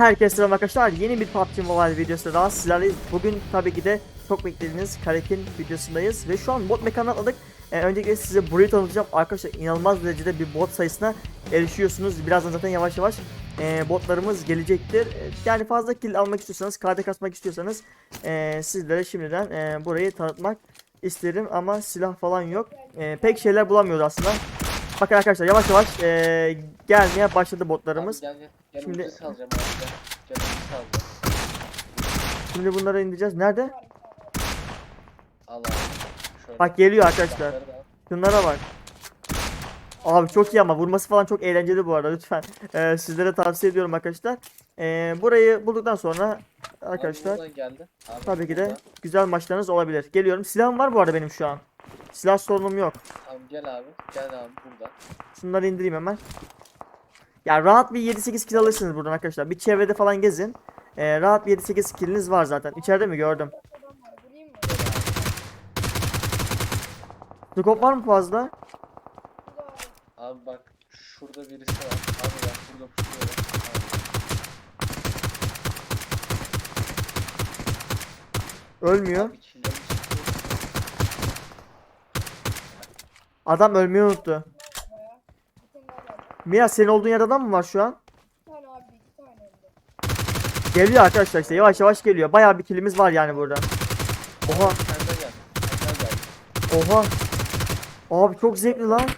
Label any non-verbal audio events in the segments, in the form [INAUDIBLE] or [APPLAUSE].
Herkese selam arkadaşlar. Yeni bir PUBG Mobile videosu daha sizlerleyiz. Bugün tabii ki de çok beklediğiniz Karekin videosundayız ve şu an bot mekanına atladık. Ee, öncelikle size burayı tanıtacağım. Arkadaşlar inanılmaz derecede bir bot sayısına erişiyorsunuz. Birazdan zaten yavaş yavaş e, botlarımız gelecektir. E, Yani fazla kill almak istiyorsanız, KD kasmak istiyorsanız e, sizlere şimdiden e, burayı tanıtmak isterim ama silah falan yok. E, pek şeyler bulamıyoruz aslında. Bakın arkadaşlar yavaş yavaş e, gelmeye başladı botlarımız. Abi gel gel. Gel Şimdi- Şimdi... abi gel. Gel bunları indireceğiz. Nerede? Al abi. Şöyle. Bak geliyor arkadaşlar. Şunlara bak. Abi çok iyi ama vurması falan çok eğlenceli bu arada lütfen. Ee, sizlere tavsiye ediyorum arkadaşlar. Ee, burayı bulduktan sonra Abi arkadaşlar buradan geldi. Abi tabii ki de güzel maçlarınız olabilir. Geliyorum. Silahım var bu arada benim şu an. Silah sorunum yok. Tamam gel abi. Gel abi burada. Şunları indireyim hemen. Ya rahat bir 7-8 kill alırsınız buradan arkadaşlar. Bir çevrede falan gezin. Ee, rahat bir 7-8 killiniz var zaten. İçeride mi gördüm. Scope var mı fazla? Abi bak şurada birisi var. Abi bak burada pusuyorum. Ölmüyor. Abi Adam ölmeyi unuttu. Mia senin olduğun yerde adam mı var şu an? Geliyor arkadaşlar işte yavaş yavaş geliyor. Bayağı bir kilimiz var yani burada. Oha oha. Abi çok zevkli lan.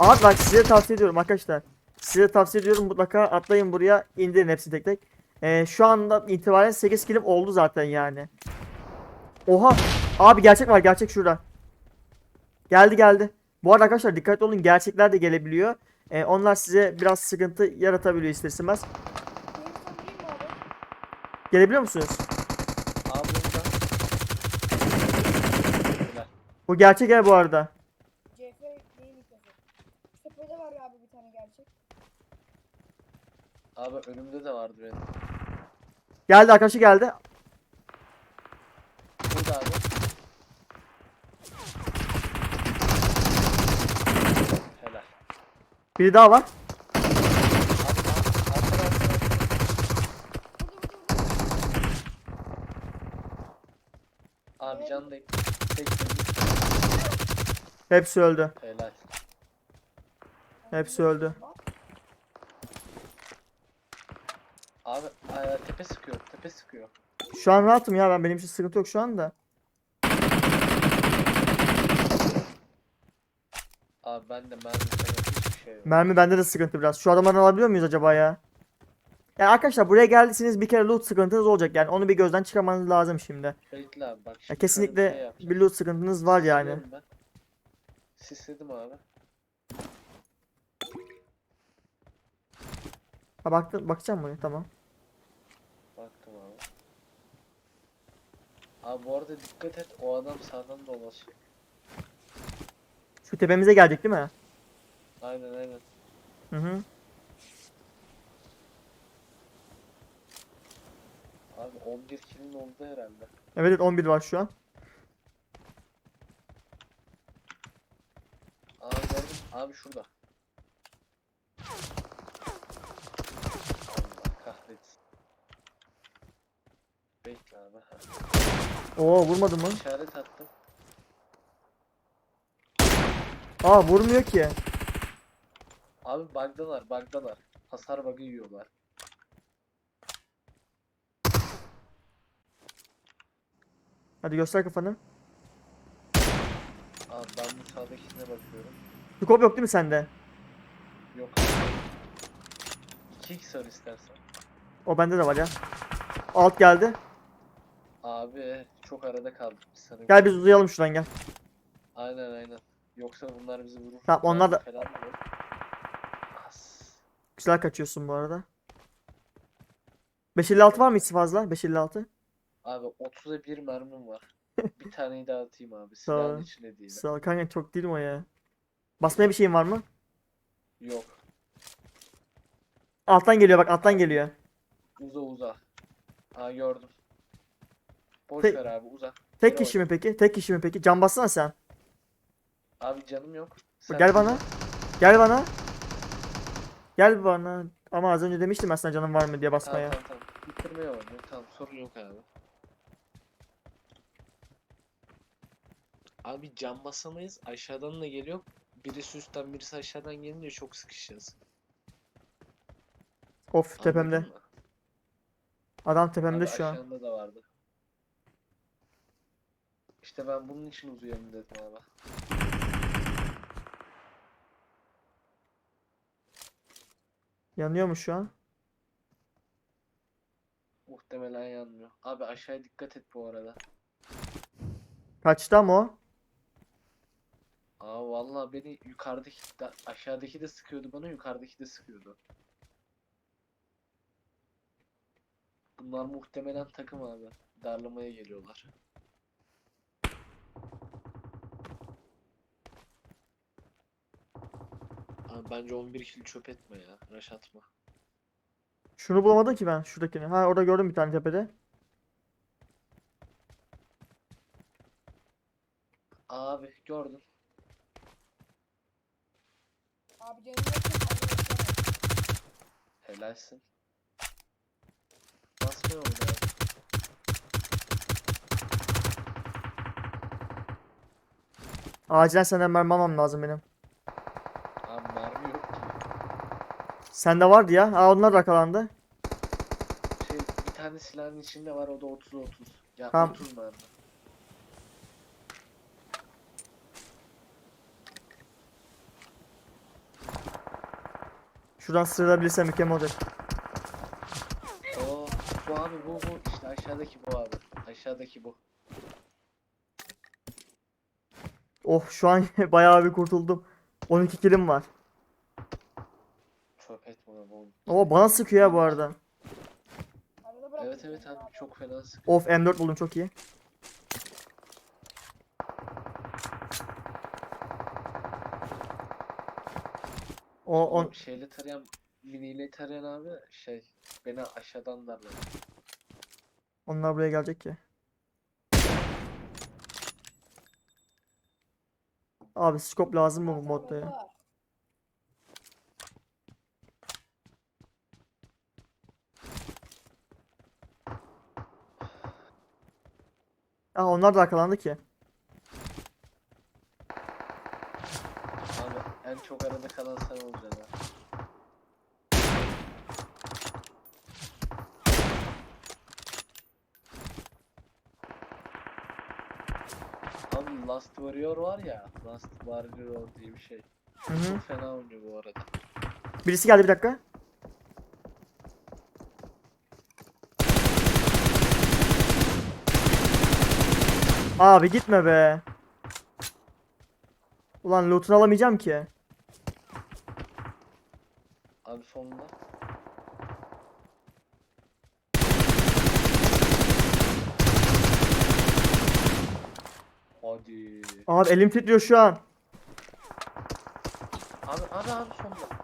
Abi bak size tavsiye ediyorum arkadaşlar. Size tavsiye ediyorum mutlaka atlayın buraya indirin hepsini tek tek. Ee, şu anda itibaren 8 kilim oldu zaten yani. Oha. Abi gerçek var gerçek şurada. Geldi geldi. Bu arada arkadaşlar dikkatli olun gerçekler de gelebiliyor. Ee, onlar size biraz sıkıntı yaratabiliyor ister istemez. Gelebiliyor musunuz? Abi burada. Helal. Bu gerçek ev bu arada. CF değil mikrofon. Tepede var ya abi bir tane gerçek. Abi önümde de vardı benim. Geldi arkadaşı geldi. Burada abi. Helal. Biri daha var. Abi, can da tek Hepsi öldü. Helal. Hepsi öldü. Abi aa, tepe sıkıyor, tepe sıkıyor. Şu an rahatım ya ben benim için sıkıntı yok şu anda. Abi ben de mermi hiçbir şey. Mermi bende de sıkıntı biraz. Şu adamları alabiliyor muyuz acaba ya? Yani arkadaşlar buraya geldiyseniz bir kere loot sıkıntınız olacak yani onu bir gözden çıkarmanız lazım şimdi. Bekle abi bak Ya şimdi şöyle bir şey kesinlikle bir loot sıkıntınız var yani. Ben. Sisledim abi. Ha baktın bakacağım mı? Tamam. Baktım abi. Abi bu arada dikkat et o adam sağdan dolaşıyor. Şu tepemize gelecek değil mi? Aynen aynen. Hı hı. Abi 11 kilin oldu herhalde. Evet evet 11 var şu an. Abi gördüm. Abi şurada. Allah kahretsin. Bekle abi. Oo vurmadı mı? İşaret attım. Aa vurmuyor ki. Abi bug'dalar bug'dalar. Hasar bug'ı yiyorlar. Hadi göster kafanı. Abi ben bu sağdakine bakıyorum. Scope yok değil mi sende? Yok. 2x sar istersen. O bende de var ya. Alt geldi. Abi çok arada kaldık biz sana. Gel biz uzayalım şuradan gel. Aynen aynen. Yoksa bunlar bizi vurur. Tamam, onlar da- Falan. Güzel kaçıyorsun bu arada. 556 var mı hiç fazla? 556. Abi 30'a bir mermim var. [LAUGHS] bir taneyi daha atayım abi. Sağ ol. Silahın içine değil. Sağ ol kanka çok değil mi o ya? Basmaya bir şeyin var mı? Yok. Alttan geliyor bak alttan geliyor. Uza uza. Aa gördüm. Boş Tek- ver abi uza. Tek Geri kişi mi peki? Tek kişi mi peki? Can bassana sen. Abi canım yok. Sen Gel bana. Gel bana. Gel bana. Ama az önce demiştim sana canım var mı diye basmaya. Tamam tamam tamam. Bitirmeye oynuyor. Tamam sorun yok abi. Abi cam basamayız. Aşağıdan da geliyor. Birisi üstten birisi aşağıdan gelince çok sıkışacağız. Of tepemde. Anladın mı? Adam tepemde Abi şu an. aşağında da vardı. İşte ben bunun için uzayalım dedim abi. Yanıyor mu şu an? Muhtemelen yanmıyor. Abi aşağıya dikkat et bu arada. Kaçtı ama o. Aa vallahi beni yukarıdaki de, aşağıdaki de sıkıyordu bana yukarıdaki de sıkıyordu. Bunlar muhtemelen takım abi. Darlamaya geliyorlar. Abi bence 11 kill çöp etme ya. Rush atma. Şunu bulamadım ki ben şuradakini. Ha orada gördüm bir tane tepede. Abi gördün. Abi canım. Helalsin. Basmıyor mu abi? Acilen senden mermi almam lazım benim. Abi mermi yok ki. Sende vardı ya. Aa onlar da yakalandı. Şey bir tane silahın içinde var o da 30 30. Ya Tamam. 30 mermi. Şuradan sırılabilirsem mükemmel olacak. Oo, bu abi bu bu işte aşağıdaki bu abi. Aşağıdaki bu. Oh şu an [LAUGHS] bayağı bir kurtuldum. 12 kilim var. Çöp etme abi oğlum. O bana sıkıyor ya bu arada. Evet evet abi çok fena sık. Of M4 buldum çok iyi. O on Oğlum şeyle tarayan miniyle tarayan abi şey beni aşağıdan darladı. onlar buraya gelecek ki. Abi scope lazım mı bu modda ya? Aa onlar da arkalandı ki. Abi en çok arada kalan sen olacaksın ha. Abi Last Warrior var ya Last Warrior diye bir şey. Hı hı. Çok fena oynuyor bu arada. Birisi geldi bir dakika. Abi gitme be. Ulan loot'unu alamayacağım ki. Abi sonunda. Hadi. Abi elim titriyor şu an. Abi abi abi sonunda.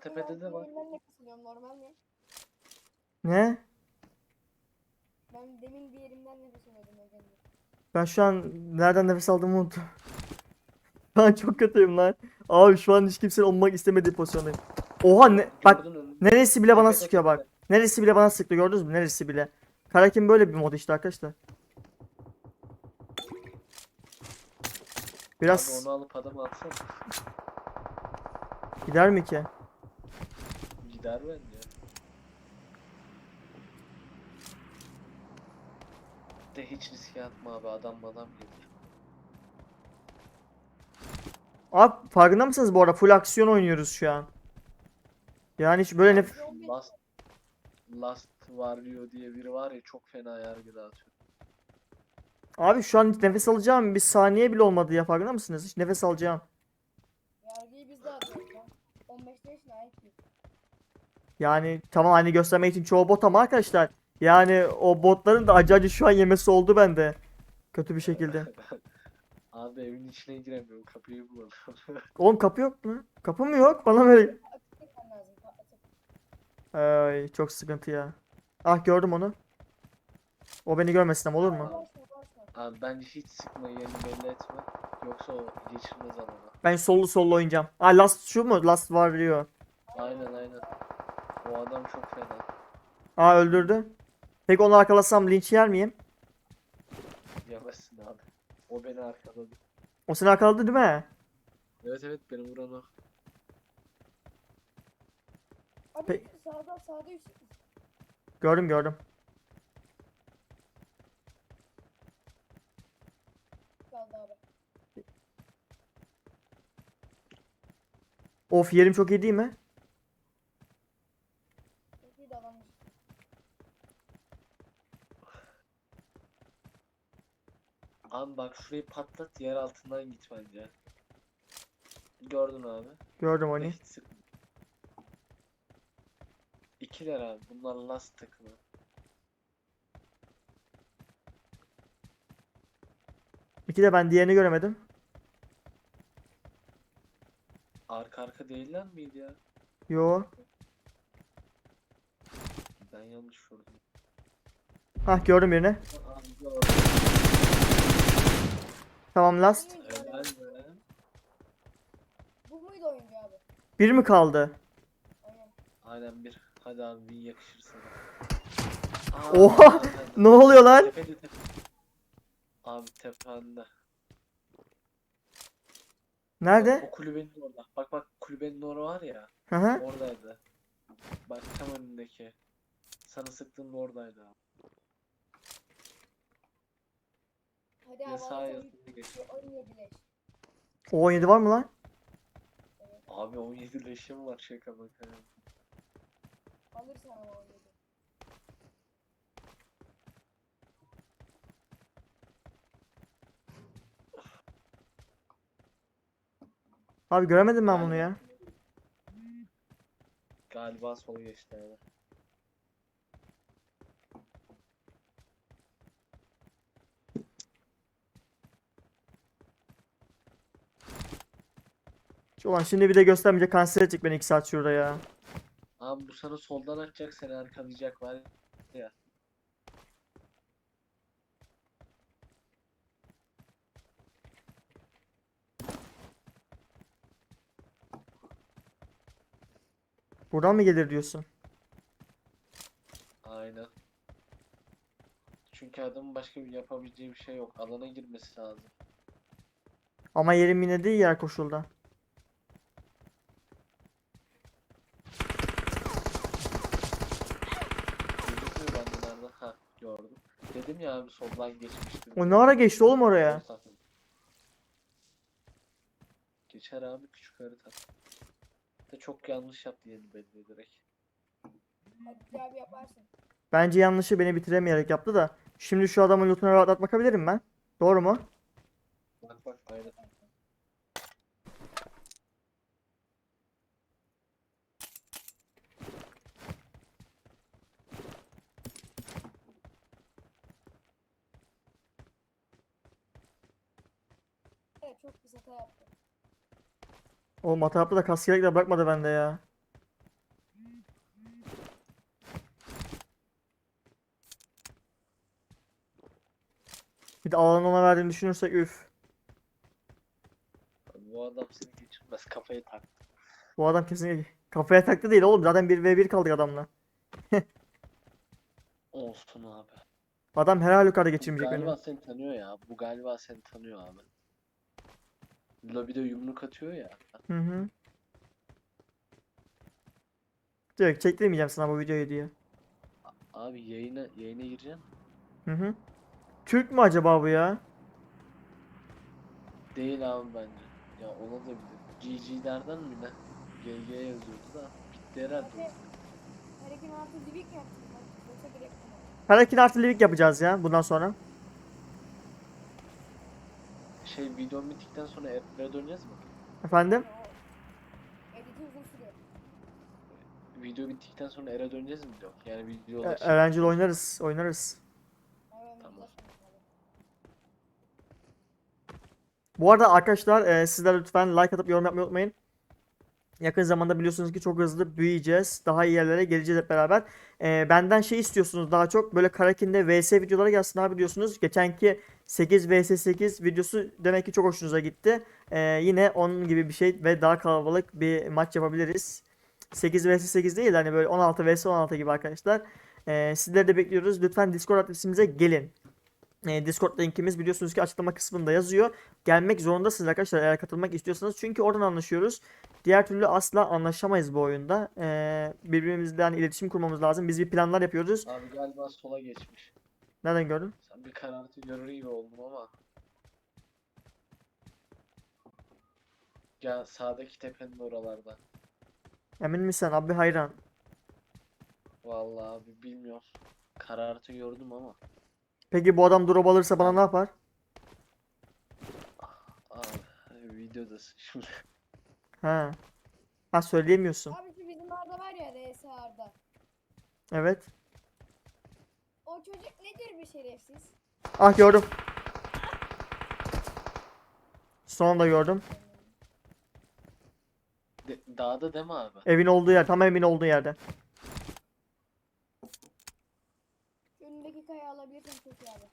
Tepede de var. Ben nefes alıyorum normal mi? Ne? Ben demin bir yerimden nefes alıyordum hocam. Ben şu an nereden nefes aldığımı unuttum. [LAUGHS] An çok kötüyüm lan. Abi şu an hiç kimsenin olmak istemediği pozisyondayım. Oha ne bak neresi bile bana sıkıyor bak. Neresi bile bana sıktı gördünüz mü? Neresi bile. Karakin böyle bir mod işte arkadaşlar. Abi Biraz onu alıp adama atsana. gider mi ki? Gider bence. De hiç riske atma abi adam adam gelir. Abi farkında mısınız bu arada? Full aksiyon oynuyoruz şu an. Yani hiç böyle nef Last Last Warrior diye biri var ya çok fena yargı dağıtıyor. Abi şu an hiç nefes alacağım bir saniye bile olmadı ya farkında mısınız? Hiç nefes alacağım. Yargıyı biz de atıyoruz lan. 15 yaşına ait bir. Yani tamam hani göstermek için çoğu bot ama arkadaşlar. Yani o botların da acı acı şu an yemesi oldu bende. Kötü bir şekilde. [LAUGHS] Abi evin içine giremiyorum kapıyı bulalım. Oğlum kapı yok mu? Kapı mı yok? Bana böyle. Ay çok sıkıntı ya. Ah gördüm onu. O beni görmesin ama olur mu? Abi bence hiç sıkma yerini belli etme. Yoksa o geçirmez alana. Ben sollu sollu oynayacağım. Aa last şu mu? Last var diyor. Aynen aynen. O adam çok fena. Aa öldürdü. Peki onu arkalasam linç yer miyim? Yemezsin abi. O beni arkaladı. O seni arkaladı değil mi? Evet evet beni vuran o. Abi Pe- sağda sağda üst Gördüm gördüm. kaldı abi. Of yerim çok iyi değil mi? Çok iyi davranmış. Abi bak şurayı patlat yer altından git bence. Gördün abi. Gördüm onu. hiç sıkma. İkiler abi. Bunlar last takımı. İki de ben diğerini göremedim. Arka arka değiller miydi ya? Yo. Ben yanlış vurdum. Hah gördüm birini. Abi gördüm. Tamam last. Helal be. Bu muydu oyuncu abi? Bir mi kaldı? Aynen. Aynen bir. Hadi abi win yakışır sana. Aa, Oha! tepede. Ne oluyor lan? Tepede tepe. Abi tepende. Nerede? O kulübenin orada. Bak bak kulübenin orada var ya. Hı hı. Oradaydı. Bak tam önündeki. Sana sıktığım oradaydı abi. Hadi abi 17 leş. O 17 var mı lan? Abi 17 leşim var şaka baka. ya. Alırsan ama 17. Abi göremedim ben bunu ya. Galiba sol geçti abi. Ulan şimdi bir de göstermeyecek kanser edecek beni 2 saat şurada ya. Abi bu sana soldan atacak seni arkalayacak var ya. Buradan mı gelir diyorsun? Aynen. Çünkü adamın başka bir yapabileceği bir şey yok. Alana girmesi lazım. Ama yerim yine değil yer koşulda. Gözükmüyor bende nerede? Ha gördüm. Dedim ya abi soldan geçmiştir. O ne ara geçti oğlum oraya? Geçer abi küçük harita. De çok yanlış yaptı yeni belli direkt. Hadi abi yaparsın. Bence yanlışı beni bitiremeyerek yaptı da. Şimdi şu adamın lootuna rahat bakabilirim ben. Doğru mu? Bak bak aynen. Evet çok pis hata yaptı. O matahapta da kas gerek de bırakmadı bende ya. Bir de alanı ona verdiğini düşünürsek üf. Bu adam seni geçirmez kafayı tak. Bu adam kesinlikle kafaya taktı değil oğlum. Zaten 1v1 kaldık adamla. [LAUGHS] Olsun abi. Adam her halükarda Bu geçirmeyecek beni. galiba seni tanıyor ya. Bu galiba seni tanıyor abi. Lobide yumruk atıyor ya. Hı hı. Direkt çektirmeyeceğim sana bu videoyu diye. Abi yayına yayına gireceksin. Hı hı. Türk mü acaba bu ya? Değil abi bence. Ya ona da bilir. GG'lerden mi ne? GG yazıyordu da. Bitti herhalde. Hadi. Harekin altı divik mi yaptın? lan? Yoksa direkt artı livik yapacağız ya bundan sonra. Şey video bittikten sonra eve döneceğiz mi? Efendim? Video bittikten sonra eve döneceğiz mi diyor. Yani E- videolar şey- Erencil oynarız. Oynarız. Tamam. Bu arada arkadaşlar e, sizler lütfen like atıp yorum yapmayı unutmayın. Yakın zamanda biliyorsunuz ki çok hızlı büyüyeceğiz. Daha iyi yerlere geleceğiz hep beraber. E, benden şey istiyorsunuz daha çok böyle Karakin'de VS videoları gelsin abi diyorsunuz. Geçenki 8 vs 8 videosu demek ki çok hoşunuza gitti. Ee, yine onun gibi bir şey ve daha kalabalık bir maç yapabiliriz. 8 vs 8 değil hani böyle 16 vs 16 gibi arkadaşlar. Ee, sizleri de bekliyoruz. Lütfen Discord adresimize gelin. Ee, Discord linkimiz biliyorsunuz ki açıklama kısmında yazıyor. Gelmek zorundasınız arkadaşlar eğer katılmak istiyorsanız. Çünkü oradan anlaşıyoruz. Diğer türlü asla anlaşamayız bu oyunda. Ee, birbirimizle hani iletişim kurmamız lazım. Biz bir planlar yapıyoruz. Abi galiba sola geçmiş. Nereden gördün? Sen bir karartı görür gibi oldum ama. Ya sağdaki tepenin oralarda. Emin misin abi hayran. Vallahi abi bilmiyorum. Karartı gördüm ama. Peki bu adam drop alırsa bana ne yapar? Abi videodasın şimdi. [LAUGHS] Ha. Ha söyleyemiyorsun. Abi şu bizim orada var ya RSR'da. Evet. O çocuk nedir bir şerefsiz? Ah gördüm. Sonunda gördüm. De- dağda değil mi abi? Evin olduğu yer. Tam evin olduğu yerde. Önündeki kayayı alabilirsin çok iyi abi.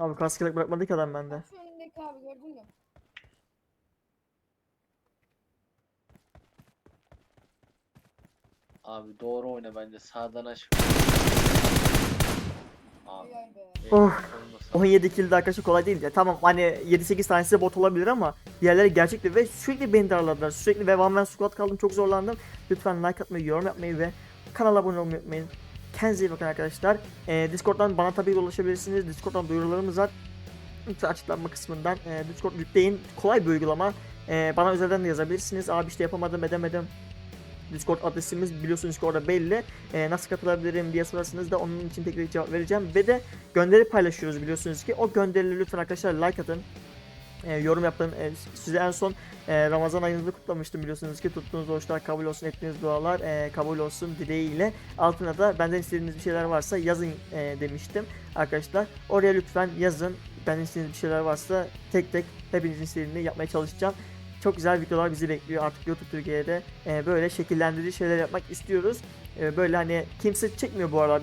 Abi kaskılık bırakmadı ki adam bende. Şu önündeki abi gördün mü? Abi doğru oyna bence. Sağdan aç. Abi. Oh. kolunu sağ- 17 kill de arkadaşlar kolay değil. Ya tamam hani 7-8 tanesi bot olabilir ama diğerleri gerçekti ve sürekli beni darladılar. Sürekli ve one man squad kaldım çok zorlandım. Lütfen like atmayı, yorum yapmayı ve kanala abone olmayı unutmayın. Kendinize iyi bakın arkadaşlar. Ee, Discord'dan bana tabii ulaşabilirsiniz. Discord'dan duyurularımız var. Lütfen açıklama kısmından e, Discord yükleyin. Kolay bir uygulama. Ee, bana özelden de yazabilirsiniz. Abi işte yapamadım edemedim. Discord adresimiz biliyorsunuz ki orada belli. Ee, nasıl katılabilirim diye sorarsanız da onun için tek tek cevap vereceğim. Ve de gönderi paylaşıyoruz biliyorsunuz ki. O gönderileri lütfen arkadaşlar like atın. Ee, yorum yapın. Ee, size en son e, Ramazan ayınızı kutlamıştım biliyorsunuz ki. Tuttuğunuz oruçlar kabul olsun, ettiğiniz dualar e, kabul olsun dileğiyle. Altına da benden istediğiniz bir şeyler varsa yazın e, demiştim arkadaşlar. Oraya lütfen yazın. Benden istediğiniz bir şeyler varsa tek tek hepinizin istediğini yapmaya çalışacağım. Çok güzel videolar bizi bekliyor artık YouTube Türkiye'de. E, böyle şekillendirici şeyler yapmak istiyoruz. E, böyle hani kimse çekmiyor bu aralar.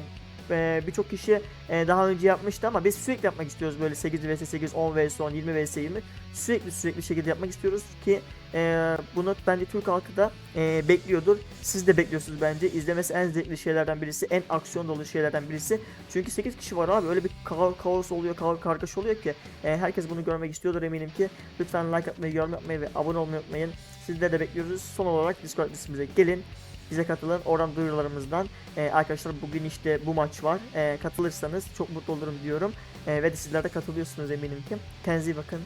E, Birçok kişi e, daha önce yapmıştı ama biz sürekli yapmak istiyoruz böyle 8 vs 8, 10 vs 10, 20 vs 20 sürekli sürekli şekilde yapmak istiyoruz ki e, bunu bence Türk halkı da e, bekliyordur. Siz de bekliyorsunuz bence. İzlemesi en zevkli şeylerden birisi, en aksiyon dolu şeylerden birisi. Çünkü 8 kişi var abi öyle bir ka- kaos oluyor, ka- kargaşa oluyor ki herkes bunu görmek istiyordur eminim ki. Lütfen like atmayı, yorum yapmayı ve abone olmayı unutmayın. Sizleri de bekliyoruz. Son olarak Discord listemize gelin. Bize katılın. Oradan duyurularımızdan. Ee, arkadaşlar bugün işte bu maç var. Ee, katılırsanız çok mutlu olurum diyorum. Ee, ve de sizler de katılıyorsunuz eminim ki. Kendinize bakın.